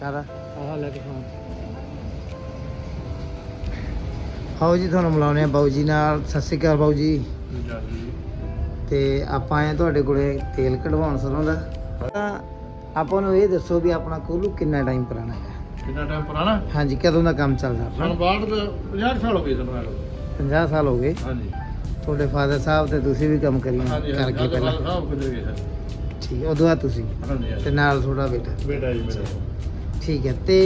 ਕਾਹਦਾ? ਆਹ ਲੈ ਕੇ ਖਾਂ ਆਓ ਜੀ ਤੁਹਾਨੂੰ ਮਿਲਾਉਂਦੇ ਆ ਬਾਊ ਜੀ ਨਾਲ। ਸਤਿ ਸ਼੍ਰੀ ਅਕਾਲ ਬਾਊ ਜੀ। ਤੇ ਆਪਾਂ ਆਏ ਤੁਹਾਡੇ ਕੋਲੇ ਤੇਲ ਕਢਵਾਉਣ ਸਰੋਂ ਦਾ। ਤਾਂ ਆਪਾਂ ਨੂੰ ਇਹ ਦੱਸੋ ਵੀ ਆਪਣਾ ਕੋਲੂ ਕਿੰਨਾ ਟਾਈਮ ਪੁਰਾਣਾ ਹੈ? ਕਿੰਨਾ ਟਾਈਮ ਪੁਰਾਣਾ? ਹਾਂਜੀ ਕਦੋਂ ਦਾ ਕੰਮ ਚੱਲਦਾ ਸਨ ਆਪਣਾ ਬਾਅਦ 50 ਸਾਲ ਹੋ ਗਏ ਸਾਨੂੰ ਆਏ ਨੂੰ। 50 ਸਾਲ ਹੋ ਗਏ। ਹਾਂਜੀ। ਤੁਹਾਡੇ ਫਾਦਰ ਸਾਹਿਬ ਤੇ ਤੁਸੀਂ ਵੀ ਕੰਮ ਕਰੀ ਹਾਂਜੀ ਕਰਕੇ ਪਹਿਲਾਂ। ਸਾਹਿਬ ਕਿੱਧਰ ਗਏ ਸਨ। ਠੀਕ ਹੈ ਉਦੋਂ ਬਾਅਦ ਤੁਸੀਂ। ਹਾਂਜੀ ਤੇ ਹਾਂਜੀ ਨਾਲ ਤੁਹਾਡਾ ਬੇਟਾ। ਬੇਟਾ ਜੀ ਮੇਰਾ ਠੀਕ ਹੈ ਤੇ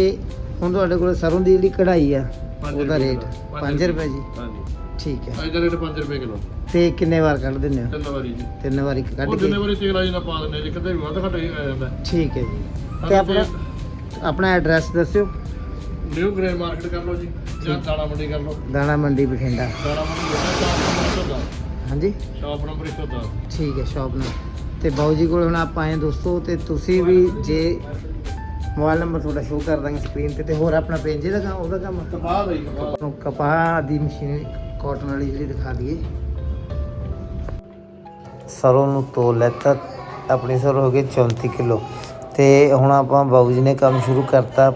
ਹੁਣ ਤੁਹਾਡੇ ਕੋਲ ਸਰੋਂ ਦੀ ਜਿਹੜੀ ਕਢਾਈ ਆ ਉਹਦਾ ਰੇਟ ਕਿੱਲੋ। 5 ਰੁਪਏ ਜੀ। ਹਾਂਜੀ। ਠੀਕ ਹੈ। ਅੱਜ ਦਾ ਰੇਟ 5 ਰੁਪਏ ਕਿਲੋ। ਤੇ ਕਿੰਨੇ ਵਾਰ ਕੱਢ ਦਿੰਦੇ ਹੋ? ਤਿੰਨ ਵਾਰੀ ਜੀ। ਤਿੰਨ ਵਾਰੀ ਕੱਢ ਕੇ। ਜਿੰਨੇ ਵਾਰੀ ਤੇਲ ਆਈ ਨਾ ਪਾ ਦਿੰਦੇ ਜੀ ਕਿਤੇ ਵੀ ਵੱਧ ਘੱਟ ਹੀ ਆ ਜਾਂਦਾ। ਠੀਕ ਹੈ ਜੀ। ਤੇ ਆਪਣਾ ਆਪਣਾ ਐਡਰੈਸ ਦੱਸਿਓ। ਨਿਊ ਗ੍ਰੇਨ ਮਾਰਕੀਟ ਕਰ ਲਓ ਜੀ ਜਾਂ ਦਾਣਾ ਮੰਡੀ ਕਰ ਲਓ। ਦਾਣਾ ਮੰਡੀ ਬਠਿੰਡਾ। ਦਾਣਾ ਮੰਡੀ ਜਿਹੜਾ ਸ਼ਾਪ ਨੰਬਰ 110 ਹਾਂਜੀ। ਸ਼ਾਪ ਨੰਬਰ 110 ਠੀਕ ਹੈ ਸ਼ਾਪ ਨੂੰ ਤੇ ਬਾਊ ਜੀ ਕੋਲ ਹੁਣ ਆਪਾਂ ਆਏ ਦੋਸਤੋ ਤੇ ਤੁਸੀਂ ਵੀ ਜੇ ਮੋਬਾਈਲ ਨੰਬਰ ਤੁਹਾਡਾ ਸ਼ੋਅ ਕਰ ਦਾਂਗੇ ਸਕਰੀਨ ਤੇ ਤੇ ਹੋਰ ਆਪਣਾ ਪ੍ਰਿੰਜੇ ਦਾ ਕੰਮ ਉਹਦਾ ਕੰਮ ਕਪਾਹ ਦਾ ਹੀ ਕਪਾਹ ਤੁਹਾਨੂੰ ਕਪਾਹ ਦੀ ਮਸ਼ੀਨ ਕਾਟਨ ਵਾਲੀ ਜਿਹੜੀ ਦਿਖਾ ਦਈਏ। ਸਰੋਂ ਨੂੰ ਤੋਲ ਲੈਤਾ ਆਪਣੀ ਸਰੋਂ ਹੋ ਗਈ 34 ਕਿਲੋ। ਤੇ ਹੁਣ ਆਪਾਂ ਬਾਊ ਜੀ ਨੇ ਕੰਮ ਸ਼ੁਰੂ ਕਰਤਾ।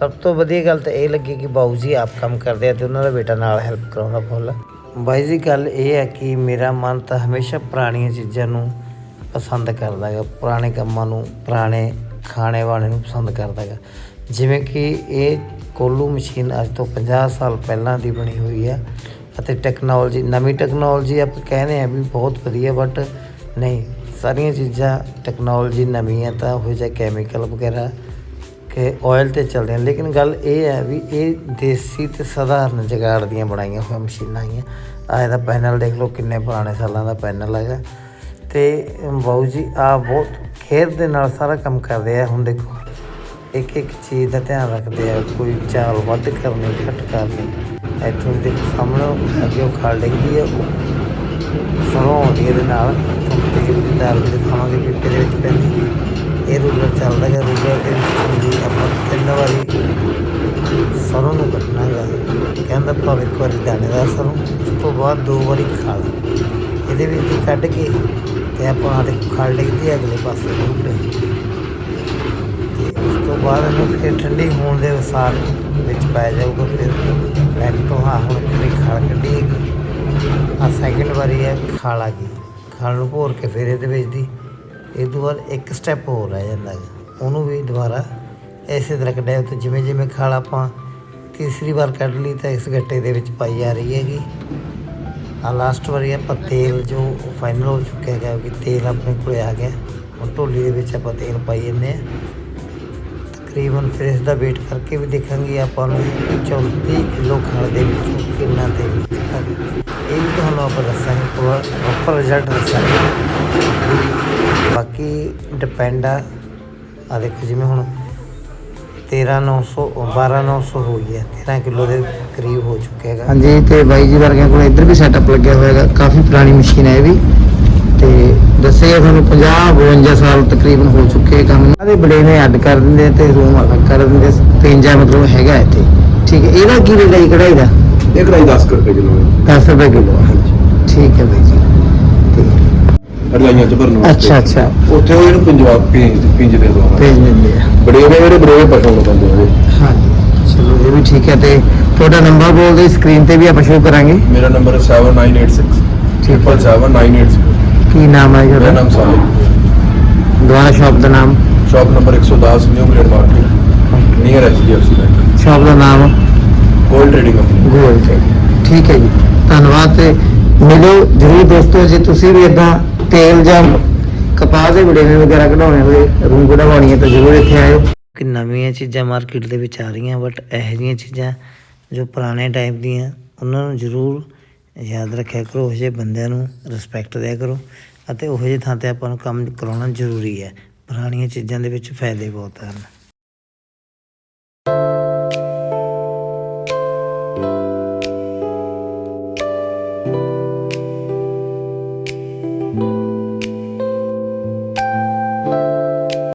ਸਭ ਤੋਂ ਵਧੀਆ ਗੱਲ ਤਾਂ ਇਹ ਲੱਗੀ ਕਿ ਬਾਊ ਜੀ ਆਪ ਕੰਮ ਕਰਦੇ ਆ ਤੇ ਉਹਨਾਂ ਦਾ ਬੇਟਾ ਨਾਲ ਹੈਲਪ ਕਰਾਉਂਦਾ ਫੁੱਲ। ਬਾਈ ਜੀ ਗੱਲ ਇਹ ਹੈ ਕਿ ਮੇਰਾ ਮਨ ਤਾਂ ਹਮੇਸ਼ਾ ਪੁਰਾਣੀਆਂ ਚੀਜ਼ਾਂ ਨੂੰ ਪਸੰਦ ਕਰਦਾ ਹੈਗਾ। ਪੁਰਾਣੇ ਕੰਮਾਂ ਨੂੰ ਪੁਰਾਣੇ ਖਾਣੇ ਵਾਣੇ ਨੂੰ ਪਸੰਦ ਕਰਦਾ ਹੈਗਾ। ਜਿਵੇਂ ਕਿ ਇਹ ਕੋਲੂ ਮਸ਼ੀਨ ਅੱਜ ਤੋਂ 50 ਸਾਲ ਪਹਿਲਾਂ ਦੀ ਬਣੀ ਹੋਈ ਹੈ ਅਤੇ ਟੈਕਨੋਲੋਜੀ ਨਵੀਂ ਟੈਕਨੋਲੋਜੀ ਆਪਾਂ ਕਹਿੰਦੇ ਆ ਵੀ ਬਹੁਤ ਵਧੀਆ ਬਟ ਨਹੀਂ, ਸਾਰੀਆਂ ਚੀਜ਼ਾਂ ਟੈਕਨੋਲੋਜੀ ਨਵੀਂ ਹੈ ਤਾਂ ਉਹ ਜਿਹਾ ਕੈਮੀਕਲ ਵਗੈਰਾ ਕਿ ਆਇਲ ਤੇ ਚੱਲਦੇ ਹਨ ਲੇਕਿਨ ਗੱਲ ਇਹ ਹੈ ਵੀ ਇਹ ਦੇਸੀ ਤੇ ਸਧਾਰਨ ਜਗਾੜ ਦੀਆਂ ਬਣਾਈਆਂ ਹੋਈਆਂ ਮਸ਼ੀਨਾਂ ਹੈਗੀਆਂ ਆਹ ਇਹਦਾ ਪੈਨਲ ਦੇਖ ਲਓ ਕਿੰਨੇ ਪੁਰਾਣੇ ਸਾਲਾਂ ਦਾ ਪੈਨਲ ਹੈਗਾ। ਤੇ ਬਾਊ ਜੀ ਆ ਬਹੁਤ ਖੇਰ ਦੇ ਨਾਲ ਸਾਰਾ ਕੰਮ ਕਰਦੇ ਆ, ਹੁਣ ਦੇਖੋ, ਇੱਕ ਇੱਕ ਚੀਜ਼ ਦਾ ਧਿਆਨ ਰੱਖਦੇ ਆ, ਕੋਈ ਚਾਲ ਵੱਧ ਕਰਨੀ, ਘੱਟ ਕਰਨੀ। ਇੱਥੋਂ ਦੇ ਸਾਹਮਣੇ ਅੱਗੇ ਉਹ ਖਾਲ ਡਿੱਗਦੀ ਹੈ ਉਹ ਸਰੋਂ ਆਉਂਦੀ ਇਹਦੇ ਨਾਲ। ਤੁਹਾਨੂੰ ਤੇਲ ਦੀ ਦਾਲ ਵੀ ਦਿਖਾਵਾਂਗੇ ਵੀ ਇਹਦੇ ਵਿੱਚ ਪੈਂਦੀ। ਇਹ ਰੂਲਰ ਚੱਲਦਾ ਹੈ ਰੂਲਰ ਦੇ ਵਿੱਚ ਆਪਾਂ ਤਿੰਨ ਵਾਰੀ ਸਰੋਂ ਨੂੰ ਕੱਟਣਾ ਹੈਗਾ। ਕਹਿੰਦਾ ਭਾਵੇਂ ਇੱਕ ਵਾਰੀ ਦਾਣੇਦਾਰ ਸਰੋਂ ਉਸ ਤੋਂ ਬਾਅਦ ਦੋ ਵਾਰੀ ਖਾਲ। ਇਹਦੇ ਵਿੱਚ ਕੱਢ ਕੇ ਤੇ ਆਪਾਂ ਆਹ ਖੜ ਖਾਲ ਡਿੱਗਦੀ ਅਗਲੇ ਪਾਸੇ ਨੂੰ ਤੇ ਉਸ ਤੋਂ ਬਾਅਦ ਇਹਨੂੰ ਫਿਰ ਠੰਡੀ ਹੋਣ ਦੇ ਅਨੁਸਾਰ ਵਿੱਚ ਪੈ ਜਾਊਗਾ ਫਿਰ ਬੈਕ ਤੋਂ। ਹਾਂ, ਹੁਣ ਕਿਹੜੀ ਖਾਲ ਕੱਢੀ ਹੈਗੀ ਆ ਸੈਕਿੰਡ ਵਾਰੀ ਹੈ, ਖਾਲ ਆ ਗਈ ਖਾਲ ਨੂੰ ਭੋਰ ਕੇ ਫਿਰ ਇਹਦੇ ਵਿੱਚ ਦੀ। ਇਹ ਤੋਂ ਬਾਅਦ ਇੱਕ ਸਟੈਪ ਹੋਰ ਰਹਿ ਜਾਂਦਾ ਹੈ ਉਹਨੂੰ ਵੀ ਦੁਬਾਰਾ ਐਸੇ ਤਰ੍ਹਾਂ ਕੱਢਿਆ ਤੇ ਜਿਵੇਂ ਜਿਵੇਂ ਖਾਲ ਆਪਾਂ ਤੀਸਰੀ ਵਾਰ ਕੱਢ ਲਈ ਤਾਂ ਇਸ ਗੱਟੇ ਦੇ ਵਿੱਚ ਪਾਈ ਜਾ ਰਹੀ ਹੈਗੀ। ਆ ਲਾਸਟ ਵਾਰੀ ਆਪਾਂ ਤੇਲ ਜੋ ਫਾਈਨਲ ਹੋ ਚੁੱਕਿਆ ਹੈਗਾ ਕਿ ਤੇਲ ਆਪਣੇ ਕੋਲ ਆ ਗਿਆ। ਹੁਣ ਢੋਲੀ ਦੇ ਵਿੱਚ ਆਪਾਂ ਤੇਲ ਪਾਈ ਜੰਨੇ ਆ ਤਕਰੀਬਨ ਫਿਰ ਇਸ ਦਾ ਵੇਟ ਕਰਕੇ ਵੀ ਦੇਖਾਂਗੇ ਆਪਾਂ ਨੂੰ 34 ਕਿਲੋ ਖਾਣ ਦੇ ਵਿੱਚ ਕਿੰਨਾ ਤੇਲ ਨਿਕਲਦਾ ਇਹ ਵੀ ਤੁਹਾਨੂੰ ਆਪਾਂ ਦੱਸਾਂਗੇ ਪ੍ਰੋਪਰ ਰਿਜ਼ਲਟ ਦੱਸਾਂਗੇ। ਬਾਕੀ ਡਿਪੈਂਡ ਆ। ਆ ਦੇਖੋ ਜਿਵੇਂ ਹੁਣ 13900 12900 ਹੋਈ ਹੈ 13 ਕਿਲੋ ਦੇ ਕਰੀਬ ਹੋ ਚੁੱਕਿਆ ਹੈਗਾ। ਹਾਂਜੀ ਤੇ ਬਾਈ ਜੀ ਵਰਗਿਆਂ ਕੋਲ ਇੱਧਰ ਵੀ ਸੈਟਅਪ ਲੱਗਿਆ ਹੋਇਆ ਹੈਗਾ। ਕਾਫੀ ਪੁਰਾਣੀ ਮਸ਼ੀਨ ਹੈ ਇਹ ਵੀ। ਤੇ ਦੱਸਿਆ ਤੁਹਾਨੂੰ 50 52 ਸਾਲ ਤਕਰੀਬਨ ਹੋ ਚੁੱਕੇ ਇਹ ਕੰਮ। ਇਹਦੇ ਬੜੇ ਨੇ ਅੱਡ ਕਰ ਦਿੰਦੇ ਆ ਤੇ ਰੂਮ ਅਲੱਗ ਕਰ ਦਿੰਦੇ। ਪਿੰਜਾ ਮਤਲਬ ਹੈਗਾ ਇੱਥੇ। ਠੀਕ ਹੈ ਇਹਦਾ ਕੀ ਰੇਟ ਹੈ ਜੀ ਕਢਾਈ ਦਾ? ਇਹ ਕਰਾਈ 10 ਕੁ ਰੁਪਏ ਕਿਲੋ ਹੈ। 10 ਰੁਪਏ ਕਿਲੋ। ਠੀਕ ਹੈ ਬਾਈ ਜੀ। ਅੜਲਾਈਆਂ ਚ ਭਰਨ ਅੱਛਾ ਅੱਛਾ। ਉੱਥੇ ਉਹ ਇਹਨੂੰ ਪੰਜਾਬ ਪਿੰਜ ਪਿੰਜ ਦੇ ਦੋ ਭੇਜ ਦਿੰਦੇ ਆ। ਬੜੇ ਉਹਦੇ ਜਿਹੜੇ ਬੜੇ ਪਸ਼ੂ ਨੂੰ ਪੈਂਦੇ ਉਹਦੇ। ਚਲੋ ਇਹ ਵੀ ਠੀਕ ਹੈ ਤੇ ਤੁਹਾਡਾ ਨੰਬਰ ਬੋਲ ਦਿਓ ਸਕਰੀਨ ਤੇ ਵੀ ਆਪਾਂ ਸ਼ੋਅ ਕਰਾਂਗੇ। ਮੇਰਾ ਨੰਬਰ ਹੈ 7986 ਠੀਕ ਹੈ। 7980 ਕੀ ਨਾਮ ਹੈ ਮੇਰਾ ਤੁਹਾਡਾ? ਨਾਮ ਸਾਹਿਬ ਦੁਆਰਾ ਸ਼ਾਪ ਦਾ ਨਾਮ। Shop number 110 new grade market near HDFC bank shop ਦਾ ਨਾਮ? ਗੋਲਡ ਟ੍ਰੇਡਿੰਗ ਕੰਪਨੀ ਗੋਲ ਤੇ ਠੀਕ ਹੈ ਜੀ। ਧੰਨਵਾਦ ਤੇ ਮਿਲੋ ਜਰੂਰ ਦੋਸਤੋ ਜੇ ਤੁਸੀਂ ਵੀ ਇਦਾਂ ਤੇਲ ਜਾਂ ਕਪਾਹ ਦੇ ਵੜੇਵੇਂ ਵਗੈਰਾ ਕਢਾਉਣੇ ਹੋਏ, ਰੂਮ ਕਢਵਾਉਣੀ ਹੈ ਤਾਂ ਜਰੂਰ ਇੱਥੇ ਆਇਓ। ਕਿ ਨਵੀਆਂ ਚੀਜ਼ਾਂ ਮਾਰਕੀਟ ਦੇ ਵਿੱਚ ਆ ਰਹੀਆਂ ਬਟ ਇਹੋ ਜਿਹੀਆਂ ਚੀਜ਼ਾਂ ਜੋ ਪੁਰਾਣੇ ਟਾਈਪ ਦੀਆਂ, ਉਹਨਾਂ ਨੂੰ ਜਰੂਰ ਯਾਦ ਰੱਖਿਆ ਕਰੋ, ਉਹ ਜਿਹੇ ਬੰਦਿਆਂ ਨੂੰ ਰਿਸਪੈਕਟ ਦਿਆ ਕਰੋ ਅਤੇ ਉਹ ਜਿਹੇ ਥਾਂ ਤੇ ਆਪਾਂ ਨੂੰ ਕੰਮ ਕਰਾਉਣਾ ਜ਼ਰੂਰੀ ਹੈ। ਪੁਰਾਣੀਆਂ ਚੀਜ਼ਾਂ ਦੇ ਵਿੱਚ ਫਾਇਦੇ ਬਹੁਤ ਹਨ।